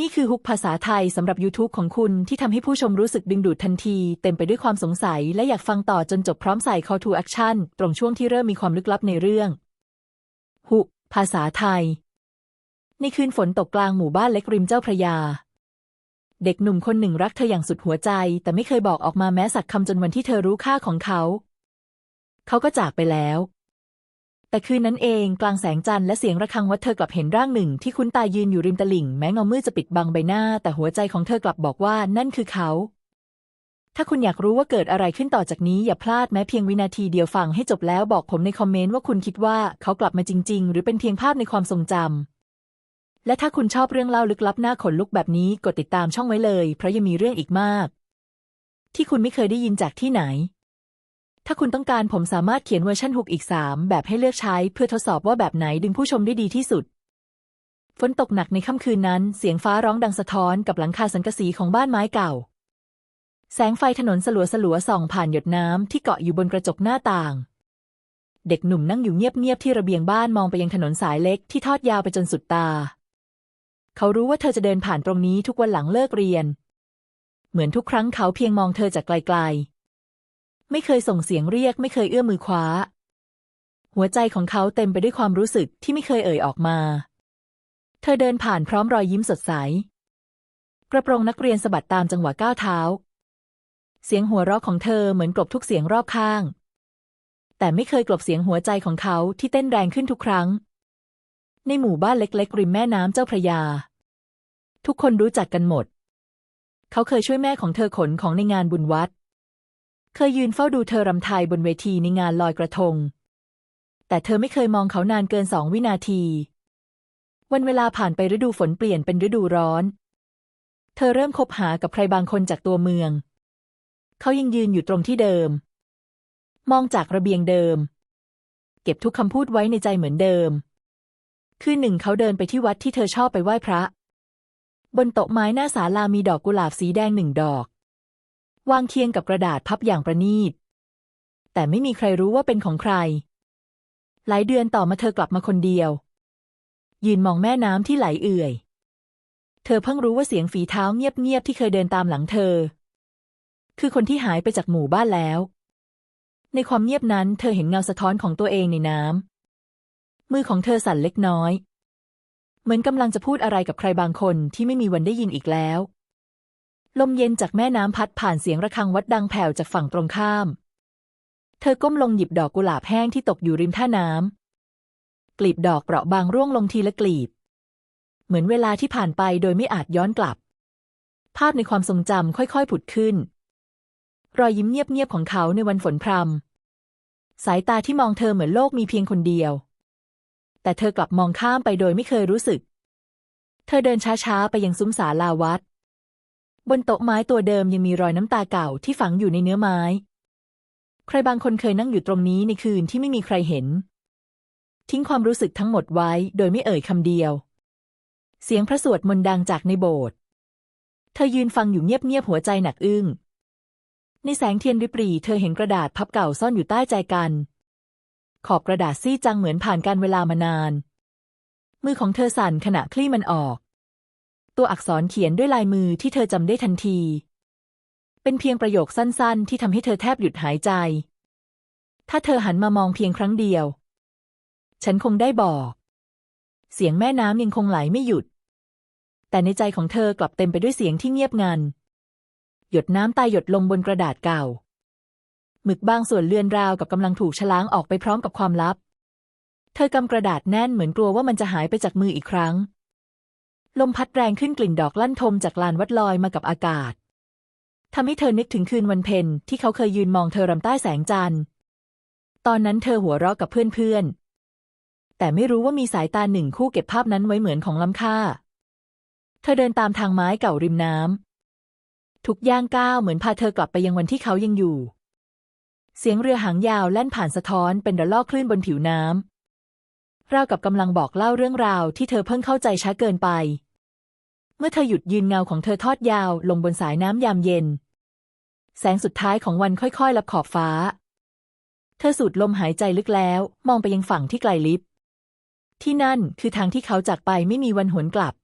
นี่คือฮุกภาษาไทยสำหรับ YouTube ของคุณที่ทำให้ผู้ชมรู้สึกดึงดูดทันที เต็มไปด้วยความสงสัย และอยากฟังต่อจนจบพร้อมใส่ call to action ตรงช่วงที่เริ่มมีความลึกลับในเรื่องฮุกภาษาไทย ในคืนฝนตกกลางหมู่บ้านเล็กริมเจ้าพระยา เด็กหนุ่มคนหนึ่งรักเธออย่างสุดหัวใจ แต่ไม่เคยบอกออกมาแม้สักคำจนวันที่เธอรู้ค่าของเขา เขาก็จากไปแล้ว แต่คืนนั้นเองกลางแสงจันทร์และเสียงระฆังวัดเธอกลับเห็นร่างหนึ่งที่คุ้นตายืนอยู่ริมตลิ่ง แม้เงามืดจะปิดบังใบหน้า แต่หัวใจของเธอกลับบอกว่านั่นคือเขา ถ้าคุณอยากรู้ว่าเกิดอะไรขึ้นต่อจากนี้อย่าพลาดแม้เพียงวินาทีเดียวฟังให้จบแล้วบอกผมในคอมเมนต์ว่าคุณคิดว่าเขากลับมาจริง ๆ หรือเป็นเพียงภาพในความทรงจำและถ้าคุณชอบเรื่องเล่าลึกลับหน้าขนลุกแบบนี้กดติดตามช่องไว้เลย เพราะยังมีเรื่องอีกมาก ที่คุณไม่เคยได้ยินจากที่ไหน ถ้าคุณต้องการผมสามารถเขียนเวอร์ชันฮุกอีก 3 แบบให้เลือกใช้เพื่อทดสอบว่าแบบไหนดึงผู้ชมได้ดีที่สุด ฝนตกหนักในค่ำคืนนั้น เสียงฟ้าร้องดังสะท้อนกับหลังคาสังกะสีของบ้านไม้เก่า แสงไฟถนนสลัวสลัวส่องผ่านหยดน้ำที่เกาะอยู่บนกระจกหน้าต่าง เด็กหนุ่มนั่งอยู่เงียบๆที่ระเบียงบ้านมองไปยังถนนสายเล็กที่ทอดยาวไปจนสุดตา เขารู้ว่าเธอจะเดินผ่านตรงนี้ทุกวันหลังเลิกเรียน เหมือนทุกครั้งเขาเพียงมองเธอจากไกลๆ ไม่เคยส่งเสียงเรียก ไม่เคยเอื้อมมือคว้า หัวใจของเขาเต็มไปด้วยความรู้สึกที่ไม่เคยเอ่ยออกมา เธอเดินผ่านพร้อมรอยยิ้มสดใส กระโปรงนักเรียนสะบัดตามจังหวะก้าวเท้า เสียงหัวเราะของเธอเหมือนกลบทุกเสียงรอบข้าง แต่ไม่เคยกลบเสียงหัวใจของเขาที่เต้นแรงขึ้นทุกครั้ง ในหมู่บ้านเล็กๆริมแม่น้ำเจ้าพระยา ทุกคนรู้จักกันหมด เขาเคยช่วยแม่ของเธอขนของในงานบุญวัด เคยยืนเฝ้าดูเธอรำไทยบนเวทีในงานลอยกระทง แต่เธอไม่เคยมองเขานานเกินสองวินาที วันเวลาผ่านไปฤดูฝนเปลี่ยนเป็นฤดูร้อน เธอเริ่มคบหากับใครบางคนจากตัวเมือง เขายังยืนอยู่ตรงที่เดิม มองจากระเบียงเดิม เก็บทุกคำพูดไว้ในใจเหมือนเดิม คืนหนึ่งเขาเดินไปที่วัดที่เธอชอบไปไหว้พระ บนโต๊ะไม้หน้าศาลามีดอกกุหลาบสีแดงหนึ่งดอก วางเคียงกับกระดาษพับอย่างประณีต แต่ไม่มีใครรู้ว่าเป็นของใคร หลายเดือนต่อมาเธอกลับมาคนเดียว ยืนมองแม่น้ำที่ไหลเอื่อย เธอเพิ่งรู้ว่าเสียงฝีเท้าเงียบๆที่เคยเดินตามหลังเธอ คือคนที่หายไปจากหมู่บ้านแล้ว ในความเงียบนั้นเธอเห็นเงาสะท้อนของตัวเองในน้ำมือของเธอสั่นเล็กน้อย เหมือนกำลังจะพูดอะไรกับใครบางคนที่ไม่มีวันได้ยินอีกแล้ว ลมเย็นจากแม่น้ำพัดผ่านเสียงระฆังวัดดังแผ่วจากฝั่งตรงข้าม เธอก้มลงหยิบดอกกุหลาบแห้งที่ตกอยู่ริมท่าน้ำกลีบดอกเปราะบางร่วงลงทีละกลีบ เหมือนเวลาที่ผ่านไปโดยไม่อาจย้อนกลับ ภาพในความทรงจำค่อยๆผุดขึ้น รอยยิ้มเงียบๆของเขาในวันฝนพรำสายตาที่มองเธอเหมือนโลกมีเพียงคนเดียว แต่เธอกลับมองข้ามไปโดยไม่เคยรู้สึก เธอเดินช้าๆไปยังซุ้มศาลาวัด บนโต๊ะไม้ตัวเดิมยังมีรอยน้ำตาเก่าที่ฝังอยู่ในเนื้อไม้ ใครบางคนเคยนั่งอยู่ตรงนี้ในคืนที่ไม่มีใครเห็น ทิ้งความรู้สึกทั้งหมดไว้โดยไม่เอ่ยคำเดียว เสียงพระสวดมนต์ดังจากในโบสถ์ เธอยืนฟังอยู่เงียบๆหัวใจหนักอึ้ง ในแสงเทียนริบหรี่เธอเห็นกระดาษพับเก่าซ่อนอยู่ใต้ใจกัน ขอบกระดาษซีดจังเหมือนผ่านการเวลามานาน มือของเธอสั่นขณะคลี่มันออก ตัวอักษรเขียนด้วยลายมือที่เธอจำได้ทันที เป็นเพียงประโยคสั้นๆ ที่ทำให้เธอแทบหยุดหายใจ ถ้าเธอหันมามองเพียงครั้งเดียว ฉันคงได้บอก เสียงแม่น้ำยังคงไหลไม่หยุด แต่ในใจของเธอกลับเต็มไปด้วยเสียงที่เงียบงัน หยดน้ำตายหยดลงบนกระดาษเก่า หมึกบางส่วนเลือนราวกับกำลังถูกฉล้างออกไปพร้อมกับความลับ เธอกำกระดาษแน่นเหมือนกลัวว่ามันจะหายไปจากมืออีกครั้ง ลมพัดแรงขึ้นกลิ่นดอกลั่นทมจากลานวัดลอยมากับอากาศทำให้เธอนึกถึงคืนวันเพ็ญที่เขาเคยยืนมองเธอรำใต้แสงจันทร์ ตอนนั้นเธอหัวเราะกับเพื่อนๆ แต่ไม่รู้ว่ามีสายตาหนึ่งคู่เก็บภาพนั้นไว้เหมือนของล้ำค่า เธอเดินตามทางไม้เก่าริมน้ำ ทุกย่างก้าวเหมือนพาเธอกลับไปยังวันที่เขายังอยู่ เสียงเรือหางยาวแล่นผ่านสะท้อนเป็นระลอกคลื่นบนผิวน้ำราวกับกำลังบอกเล่าเรื่องราวที่เธอเพิ่งเข้าใจช้าเกินไป เมื่อเธอหยุดยืนเงาของเธอทอดยาวลงบนสายน้ำยามเย็น แสงสุดท้ายของวันค่อยๆลับขอบฟ้า เธอสูดลมหายใจลึกแล้ว มองไปยังฝั่งที่ไกลลิบ ที่นั่นคือทางที่เขาจากไปไม่มีวันหวนกลับ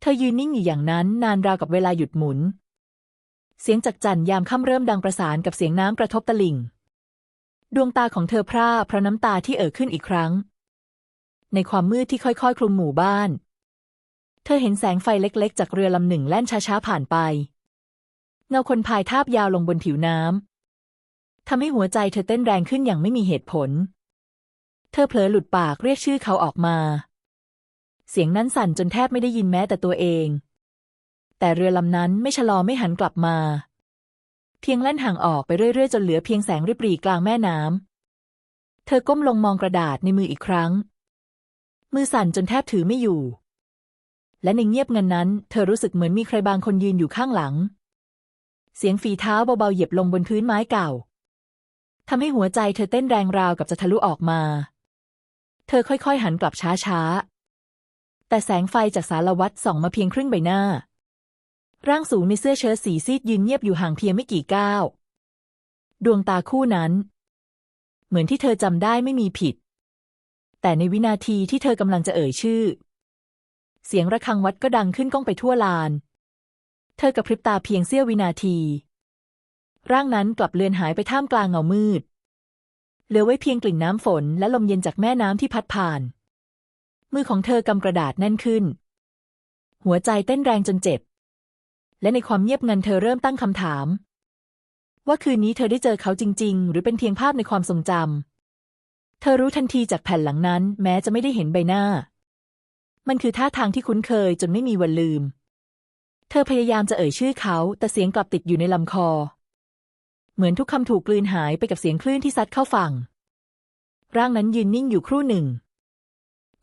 เธอยืนนิ่งอยู่อย่างนั้นนานราวกับเวลาหยุดหมุน เสียงจักจั่นยามค่ำเริ่มดังประสานกับเสียงน้ำกระทบตะลิ่ง ดวงตาของเธอพร่าเพราะน้ำตาที่เอ่อขึ้นอีกครั้ง ในความมืดที่ค่อยๆ คลุมหมู่บ้าน เธอเห็นแสงไฟเล็กๆ จากเรือลำหนึ่งแล่นช้าๆผ่านไป เงาคนพายทาบยาวลงบนผิวน้ำทำให้หัวใจเธอเต้นแรงขึ้นอย่างไม่มีเหตุผล เธอเผลอหลุดปากเรียกชื่อเขาออกมา เสียงนั้นสั่นจนแทบไม่ได้ยินแม้แต่ตัวเอง แต่เรือลำนั้นไม่ชะลอไม่หันกลับมา เพียงแล่นห่างออกไปเรื่อยๆ จนเหลือเพียงแสงริบหรี่กลางแม่น้ำเธอก้มลงมองกระดาษในมืออีกครั้ง มือสั่นจนแทบถือไม่อยู่ และในเงียบงันนั้น เธอรู้สึกเหมือนมีใครบางคนยืนอยู่ข้างหลัง เสียงฝีเท้าเบาๆเหยียบลงบนพื้นไม้เก่าทำให้หัวใจเธอเต้นแรงราวกับจะทะลุออกมา เธอค่อยๆหันกลับช้าๆ แต่แสงไฟจากสารวัตรส่องมาเพียงครึ่งใบหน้า ร่างสูงในเสื้อเชิ้ตสีซีดยืนเงียบอยู่ห่างเพียงไม่กี่ก้าว ดวงตาคู่นั้น เหมือนที่เธอจำได้ไม่มีผิด แต่ในวินาทีที่เธอกำลังจะเอ่ยชื่อ เสียงระฆังวัดก็ดังขึ้นก้องไปทั่วลาน เธอกระพริบตาเพียงเสี้ยววินาที ร่างนั้นกลับเลือนหายไปท่ามกลางเงามืด เหลือไว้เพียงกลิ่นน้ำฝนและลมเย็นจากแม่น้ำที่พัดผ่าน มือของเธอกำกระดาษแน่นขึ้น หัวใจเต้นแรงจนเจ็บ และในความเงียบงันเธอเริ่มตั้งคำถาม ว่าคืนนี้เธอได้เจอเขาจริง ๆ หรือเป็นเพียงภาพในความทรงจำเธอรู้ทันทีจากแผ่นหลังนั้น แม้จะไม่ได้เห็นใบหน้า มันคือท่าทางที่คุ้นเคยจนไม่มีวันลืม เธอพยายามจะเอ่ยชื่อเขา แต่เสียงกลับติดอยู่ในลำคอ เหมือนทุกคำถูกกลืนหายไปกับเสียงคลื่นที่ซัดเข้าฝั่ง ร่างนั้นยืนนิ่งอยู่ครู่หนึ่ง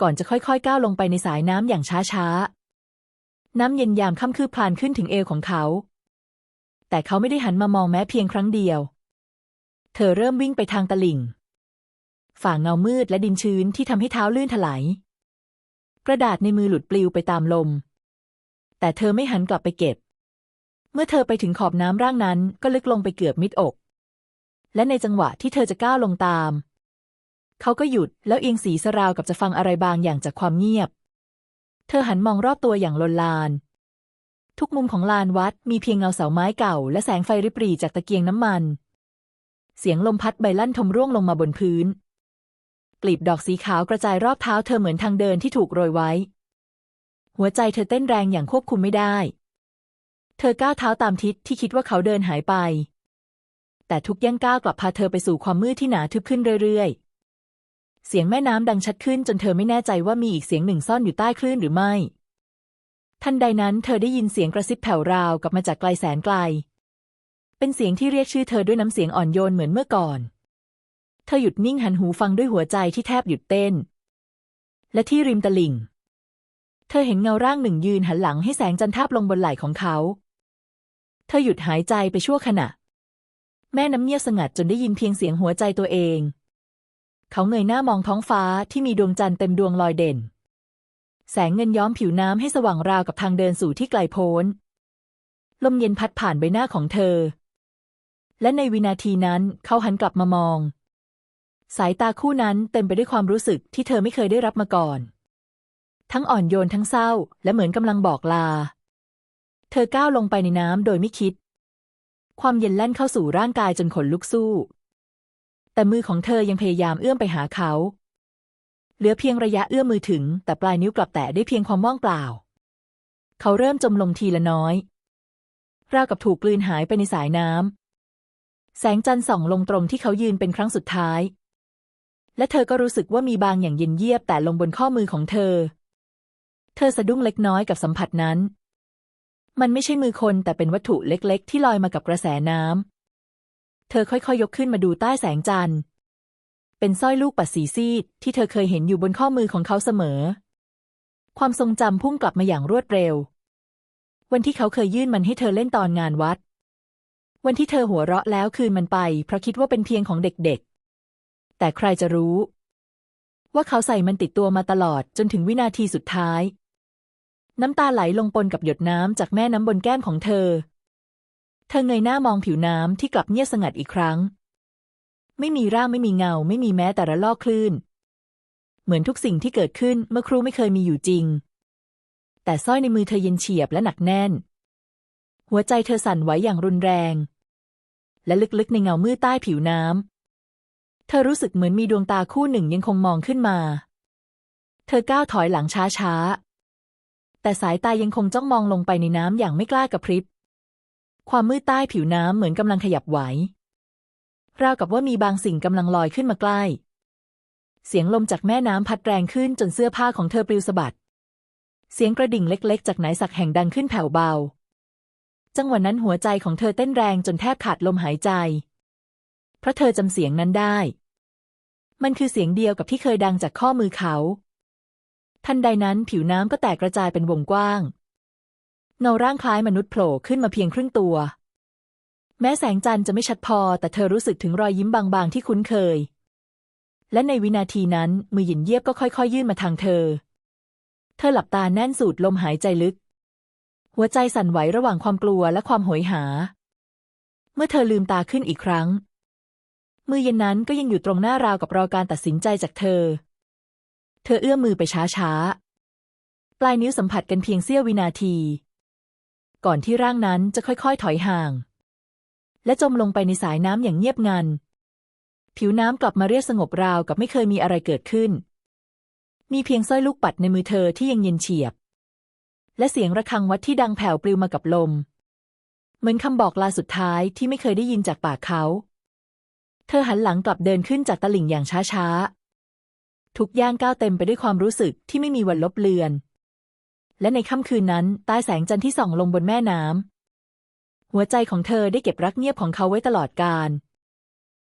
ก่อนจะค่อยๆก้าวลงไปในสายน้ำอย่างช้าๆ น้ำเย็นยามค่ำคืบพลานขึ้นถึงเอวของเขา แต่เขาไม่ได้หันมามองแม้เพียงครั้งเดียว เธอเริ่มวิ่งไปทางตลิ่ง ฝ่าเงามืดและดินชื้นที่ทำให้เท้าลื่นถลาย ระดาษในมือหลุดปลิวไปตามลม แต่เธอไม่หันกลับไปเก็บ เมื่อเธอไปถึงขอบน้ำร่างนั้นก็ลึกลงไปเกือบมิดอก และในจังหวะที่เธอจะก้าวลงตาม เขาก็หยุดแล้วเอียงสีสราวกับจะฟังอะไรบางอย่างจากความเงียบ เธอหันมองรอบตัวอย่างลนลาน ทุกมุมของลานวัดมีเพียงเงาเสาไม้เก่า และแสงไฟริบหรี่จากตะเกียงน้ำมัน เสียงลมพัดใบลั่นทมร่วงลงมาบนพื้น กลีบดอกสีขาวกระจายรอบเท้าเธอเหมือนทางเดินที่ถูกโรยไว้ หัวใจเธอเต้นแรงอย่างควบคุมไม่ได้ เธอก้าวเท้าตามทิศที่คิดว่าเขาเดินหายไป แต่ทุกย่างก้าวกลับพาเธอไปสู่ความมืดที่หนาทึบขึ้นเรื่อยๆ เสียงแม่น้ำดังชัดขึ้นจนเธอไม่แน่ใจว่ามีอีกเสียงหนึ่งซ่อนอยู่ใต้คลื่นหรือไม่ ทันใดนั้นเธอได้ยินเสียงกระซิบแผ่วราวกลับมาจากไกลแสนไกล เป็นเสียงที่เรียกชื่อเธอด้วยน้ำเสียงอ่อนโยนเหมือนเมื่อก่อน เธอหยุดนิ่งหันหูฟังด้วยหัวใจที่แทบหยุดเต้น และที่ริมตลิ่ง เธอเห็นเงาร่างหนึ่งยืนหันหลังให้แสงจันทราบลงบนไหล่ของเขา เธอหยุดหายใจไปชั่วขณะ แม่น้ำเงียบสงัดจนได้ยินเพียงเสียงหัวใจตัวเอง เขาเงยหน้ามองท้องฟ้าที่มีดวงจันทร์เต็มดวงลอยเด่น แสงเงินย้อมผิวน้ำให้สว่างราวกับทางเดินสู่ที่ไกลโพ้น ลมเย็นพัดผ่านใบหน้าของเธอ และในวินาทีนั้นเขาหันกลับมามอง สายตาคู่นั้นเต็มไปด้วยความรู้สึกที่เธอไม่เคยได้รับมาก่อน ทั้งอ่อนโยนทั้งเศร้า และเหมือนกำลังบอกลา เธอก้าวลงไปในน้ำโดยไม่คิด ความเย็นแล่นเข้าสู่ร่างกายจนขนลุกสู้ แต่มือของเธอยังพยายามเอื้อมไปหาเขา เหลือเพียงระยะเอื้อมมือถึง แต่ปลายนิ้วกลับแตะได้เพียงความว่างเปล่า เขาเริ่มจมลงทีละน้อย ราวกับถูกกลืนหายไปในสายน้ำแสงจันทร์ส่องลงตรงที่เขายืนเป็นครั้งสุดท้าย และเธอก็รู้สึกว่ามีบางอย่างเย็นเยียบแต่ลงบนข้อมือของเธอ เธอสะดุ้งเล็กน้อยกับสัมผัสนั้น มันไม่ใช่มือคนแต่เป็นวัตถุเล็ก ๆ ที่ลอยมากับกระแสน้ำ เธอค่อยๆยกขึ้นมาดูใต้แสงจันทร์ เป็นสร้อยลูกปัดสีซีดที่เธอเคยเห็นอยู่บนข้อมือของเขาเสมอ ความทรงจำพุ่งกลับมาอย่างรวดเร็ว วันที่เขาเคยยื่นมันให้เธอเล่นตอนงานวัด วันที่เธอหัวเราะแล้วคืนมันไปเพราะคิดว่าเป็นเพียงของเด็กๆ แต่ใครจะรู้ ว่าเขาใส่มันติดตัวมาตลอดจนถึงวินาทีสุดท้าย น้ำตาไหลลงปนกับหยดน้ำจากแม่น้ำบนแก้มของเธอ เธอเงยหน้ามองผิวน้ำที่กลับเงียบสงัดอีกครั้ง ไม่มีร่างไม่มีเงา ไม่มีแม้แต่ระลอกคลื่น เหมือนทุกสิ่งที่เกิดขึ้นเมื่อครูไม่เคยมีอยู่จริง แต่แต่สร้อยในมือเธอเย็นเฉียบและหนักแน่น หัวใจเธอสั่นไหวอย่างรุนแรงและลึกๆในเงามืดใต้ผิวน้ำ เธอรู้สึกเหมือนมีดวงตาคู่หนึ่งยังคงมองขึ้นมา เธอก้าวถอยหลังช้าๆ แต่สายตายังคงจ้องมองลงไปในน้ำอย่างไม่กล้ากระพริบ ความมืดใต้ผิวน้ำเหมือนกำลังขยับไหว ราวกับว่ามีบางสิ่งกำลังลอยขึ้นมาใกล้ เสียงลมจากแม่น้ำพัดแรงขึ้นจนเสื้อผ้าของเธอปลิวสะบัด เสียงกระดิ่งเล็ก ๆ จากไหนสักแห่งดังขึ้นแผ่วเบา จังหวะนั้นหัวใจของเธอเต้นแรงจนแทบขาดลมหายใจ เพราะเธอจำเสียงนั้นได้ มันคือเสียงเดียวกับที่เคยดังจากข้อมือเขา ทันใดนั้นผิวน้ำก็แตกกระจายเป็นวงกว้าง เงาร่างคล้ายมนุษย์โผล่ขึ้นมาเพียงครึ่งตัว แม้แสงจันทร์จะไม่ชัดพอ แต่เธอรู้สึกถึงรอยยิ้มบางๆที่คุ้นเคย และในวินาทีนั้นมือหยินเยียบก็ค่อยๆ ยื่นมาทางเธอ เธอหลับตาแน่นสูดลมหายใจลึก หัวใจสั่นไหวระหว่างความกลัวและความโหยหา เมื่อเธอลืมตาขึ้นอีกครั้ง มือเย็นนั้นก็ยังอยู่ตรงหน้าราวกับรอการตัดสินใจจากเธอ เธอเอื้อมมือไปช้าๆ ปลายนิ้วสัมผัสกันเพียงเสี้ยววินาที ก่อนที่ร่างนั้นจะค่อยๆ ถอยห่าง และจมลงไปในสายน้ำอย่างเงียบงัน ผิวน้ำกลับมาเรียบสงบราวกับไม่เคยมีอะไรเกิดขึ้น มีเพียงสร้อยลูกปัดในมือเธอที่ยังเย็นเฉียบ และเสียงระฆังวัดที่ดังแผ่วปลิวมากับลม เหมือนคำบอกลาสุดท้ายที่ไม่เคยได้ยินจากปากเขา เธอหันหลังกลับเดินขึ้นจากตลิ่งอย่างช้าๆ ทุกย่างก้าวเต็มไปด้วยความรู้สึกที่ไม่มีวันลบเลือน และในค่ำคืนนั้นใต้แสงจันทร์ที่ส่องลงบนแม่น้ำหัวใจของเธอได้เก็บรักเงียบของเขาไว้ตลอดกาล